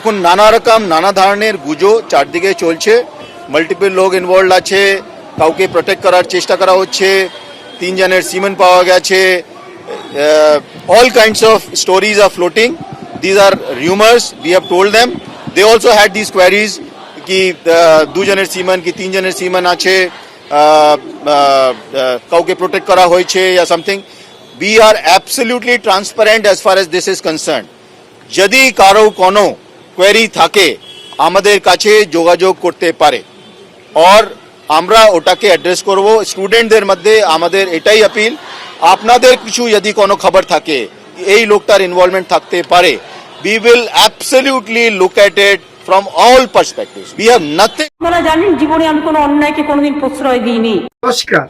এখন নানা রকম, নানা ধরনের গুজো চারদিকে চলছে। মাল্টিপল লোক ইনভলভ আছে, কাউকে প্রোটেক্ট করার চেষ্টা করা হচ্ছে, তিনজনের সিমেন্ট পাওয়া গেছে all kinds of stories are floating these are rumours we have told them they also had this queries কি দুজনের সিমান কি তিনজনের সিমান আছে কাউকে প্রোটেক্ট করা হয়েছে या something we are absolutely transparent as far as this is concerned যদি কারও কোনো কোয়েরি থাকে আমাদের কাছে যোগাযোগ করতে পারে অর আমরা ওটাকে অ্যাড্রেস করব স্টুডেন্টদের মধ্যে আমাদের এটাই আপিল আপনাদের কিছু যদি কোনো খবর থাকে এই লোকটার ইনভলভমেন্ট থাকতে পারে we will absolutely look at it from all perspectives. We have nothing. আপনারা জানেন জীবনে আমি কোনো অন্যায়কে কোনোদিন প্রশ্রয় দিইনি নমস্কার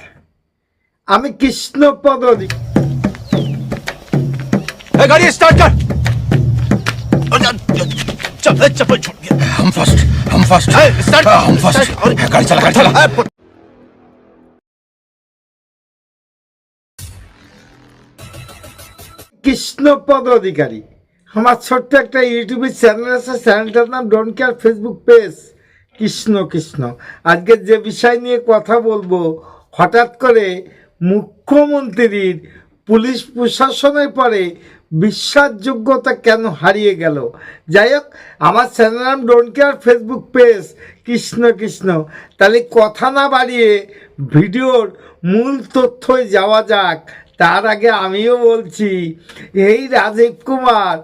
আমি কৃষ্ণপদ গাড়ি স্টার্ট কর ফাস্ট। হ্যাঁ, গাড়ি চালা গাড়ি চালা। কৃষ্ণপদ অধিকারী। আমার ছোট্ট একটা ইউটিউবের চ্যানেল আছে চ্যানেলটার নাম don't care Facebook page Krishna Krishna. আজকে যে বিষয় নিয়ে কথা বলব হঠাৎ করে মুখ্যমন্ত্রীর পুলিশ প্রশাসনের পরে বিশ্বাসযোগ্যতা কেন হারিয়ে গেল? যাই হোক, আমার চ্যানেল নাম don't care Facebook page Krishna Krishna. তাহলে কথা না বাড়িয়ে ভিডিওর মূল তথ্যে যাওয়া যাক। তার আগে আমিও বলছি, এই রাজীব কুমার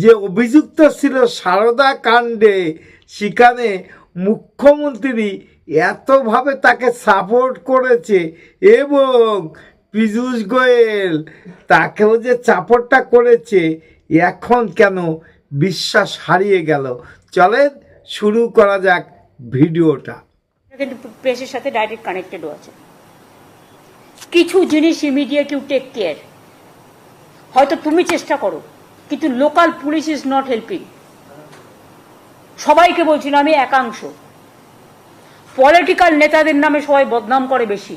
যে অভিযুক্ত ছিল সারদা কাণ্ডে, সেখানে মুখ্যমন্ত্রী এতভাবে তাকে সাপোর্ট করেছে এবং পীযূষ গোয়েল, তাকেও যে চাপড়টা করেছে, এখন কেন বিশ্বাস হারিয়ে গেল? চলেন, শুরু করা যাক ভিডিওটা। কিন্তু প্রেসের সাথে ডাইরেক্ট কানেক্টেডও আছে। কিছু জিনিস ইমিডিয়েট ইউ টেক কেয়ার হয়তো তুমি চেষ্টা করো, কিন্তু local police is not helping সবাইকে বলছি না আমি একাংশ। পলিটিক্যাল নেতাদের নামে সবাই বদনাম করে বেশি।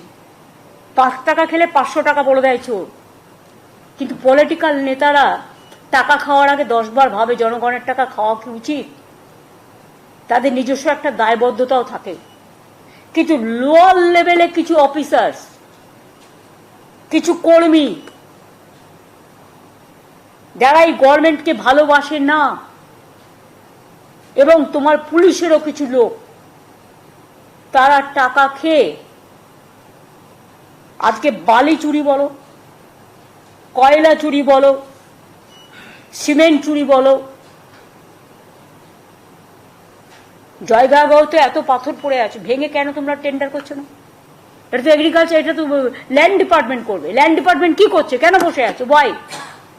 পাঁচ টাকা খেলে পাঁচশো টাকা বলে দেয় চোর। কিন্তু পলিটিক্যাল নেতারা টাকা খাওয়ার আগে দশবার ভাবে জনগণের টাকা খাওয়া কি উচিত? তাদের নিজস্ব একটা দায়বদ্ধতাও থাকে। কিন্তু লোয়ার লেভেলে কিছু অফিসার্স কিছু কর্মী, যারা এই গভর্নমেন্টকে ভালোবাসে না, এবং তোমার পুলিশেরও কিছু লোক, তারা টাকা খেয়ে আজকে বালি চুরি বলো, কয়লা চুরি বলো, সিমেন্ট চুরি বলো। জয়গাঁওতে এত পাথর পড়ে আছে, ভেঙে কেন তোমরা টেন্ডার করছ না? এটা তো এগ্রিকালচার এটা তো ল্যান্ড ডিপার্টমেন্ট করবে। ল্যান্ড ডিপার্টমেন্ট কি করছে? কেন বসে আছে? ওয়াই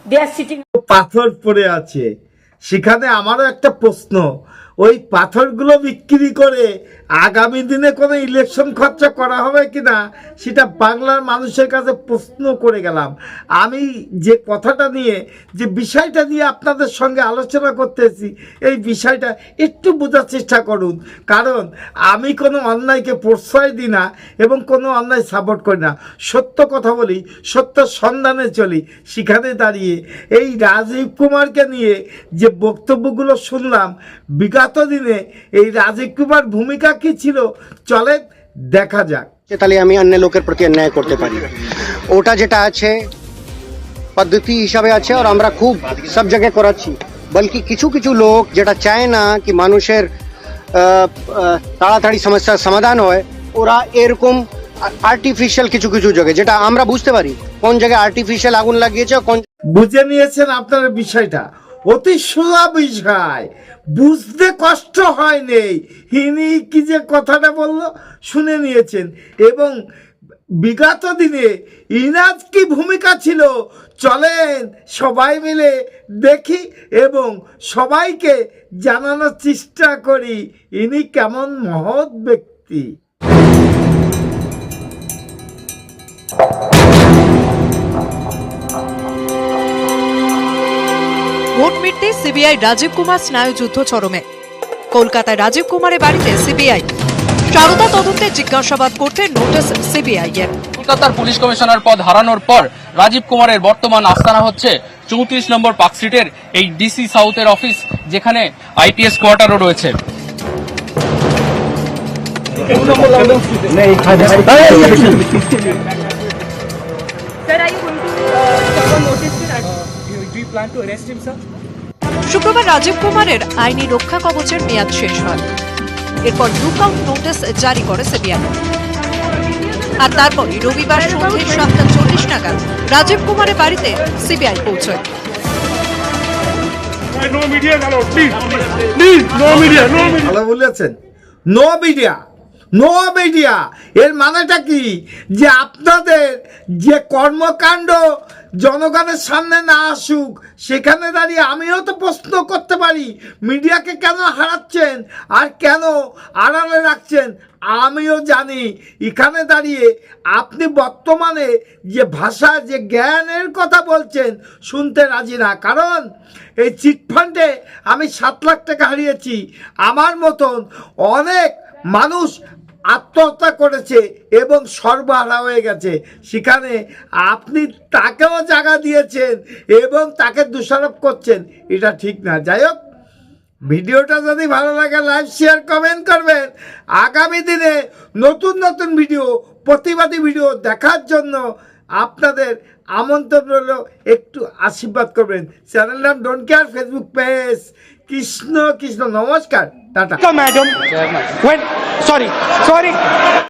দে আর সিটিং পাথর পড়ে আছে। সেখানে আমারও একটা প্রশ্ন, ওই পাথরগুলো বিক্রি করে আগামী দিনে কোনো ইলেকশন খরচা করা হবে কি না সেটা বাংলার মানুষের কাছে প্রশ্ন করে গেলাম। আমি যে কথাটা নিয়ে, যে বিষয়টা নিয়ে আপনাদের সঙ্গে আলোচনা করতেছি, এই বিষয়টা একটু বোঝার চেষ্টা করুন। কারণ আমি কোনো অন্যায়কে প্রশ্রয় দিই না এবং কোনো অন্যায় সাপোর্ট করি না। সত্য কথা বলি, সত্য সন্ধানে চলি। সেখানে দাঁড়িয়ে এই রাজীব কুমারকে নিয়ে যে বক্তব্যগুলো শুনলাম, বিগত দিনে এই রাজীব কুমার ভূমিকা কি ছিল? চলে দেখা যাক। তাহলে আমি অন্য লোকের প্রতি অন্যায় করতে পারি। ওটা যেটা আছে পদ্ধতি হিসাবে আছে আর আমরা খুব সব জায়গায় করাচ্ছি। বলকি কিছু কিছু লোক যেটা চায় না কি মানুষের তাড়াতাড়ি সমস্যার সমাধান হয় ওরা এরকম আর্টিফিশিয়াল কিছু কিছু জায়গায় যেটা আমরা বুঝতে পারি কোন জায়গায় আর্টিফিশিয়াল আগুন লাগিয়েছে কোন বুঝে নিয়েছেন আপনারা বিষয়টা। অতি সোজা বিষয়। বুঝতে কষ্ট হয় নেই। হিনি কি যে কথাটা বলল, শুনে নিয়েছেন। এবং বিগত দিনে ইনাজ কি ভূমিকা ছিল, চলেন সবাই মিলে দেখি এবং সবাইকে জানানোর চেষ্টা করি। ইনি কেমন মহৎ ব্যক্তি। ভোট মিটতে সিবিআই রাজীব কুমার স্নায়ু যুদ্ধ চরমে কলকাতায় রাজীব কুমারের বাড়িতে সিবিআই সারদা তদন্তে জিজ্ঞাসাবাদ করতে নোটিশ সিবিআই এর কলকাতার পুলিশ কমিশনার পদ হারানোর পর রাজীব কুমারের বর্তমান আস্তানা হচ্ছে চৌত্রিশ নম্বর পার্ক স্ট্রিটের এই ডিসি সাউথের অফিস যেখানে আইপিএস কোয়ার্টারও রয়েছে শুক্রবার রাজীব কুমারের আইনি রক্ষা কবচের মেয়াদ শেষ হয়। এরপর লুকআউট নোটিশ জারি করে সিবিআই। আর তারপরই রবিবার সন্ধ্যে সাতটা চল্লিশ নাগাদ রাজীব কুমারের বাড়িতে সিবিআই পৌঁছয়। ভালো বলেছেন। নো মিডিয়া নো মিডিয়া এর মানেটা কি? যে আপনাদের যে কর্মকাণ্ড জনগণের সামনে না আসুক, সেখানে দাঁড়িয়ে আমিও তো প্রশ্ন করতে পারি, মিডিয়াকে কেন হারাচ্ছেন আর কেন আড়ালে রাখছেন, আমিও জানি। এখানে দাঁড়িয়ে আপনি বর্তমানে যে ভাষা, যে জ্ঞানের কথা বলছেন, শুনতে রাজি না। কারণ এই চিটফান্ডে আমি সাত লাখ টাকা হারিয়েছি। আমার মতন অনেক মানুষ আত্মহত্যা করেছে এবং সর্বহারা হয়ে গেছে। সেখানে আপনি তাকেও জায়গা দিয়েছেন এবং তাকে দোষারোপ করছেন। এটা ঠিক না। যাই হোক, ভিডিওটা যদি ভালো লাগে, লাইক শেয়ার কমেন্ট করবেন। আগামী দিনে নতুন নতুন ভিডিও, প্রতিবাদী ভিডিও দেখার জন্য আপনাদের আমন্ত্রণ রইল। একটু আশীর্বাদ করবেন। চ্যানেল নাম don't care Facebook page Krishna Krishna নমস্কার টাটা. When sorry, sorry.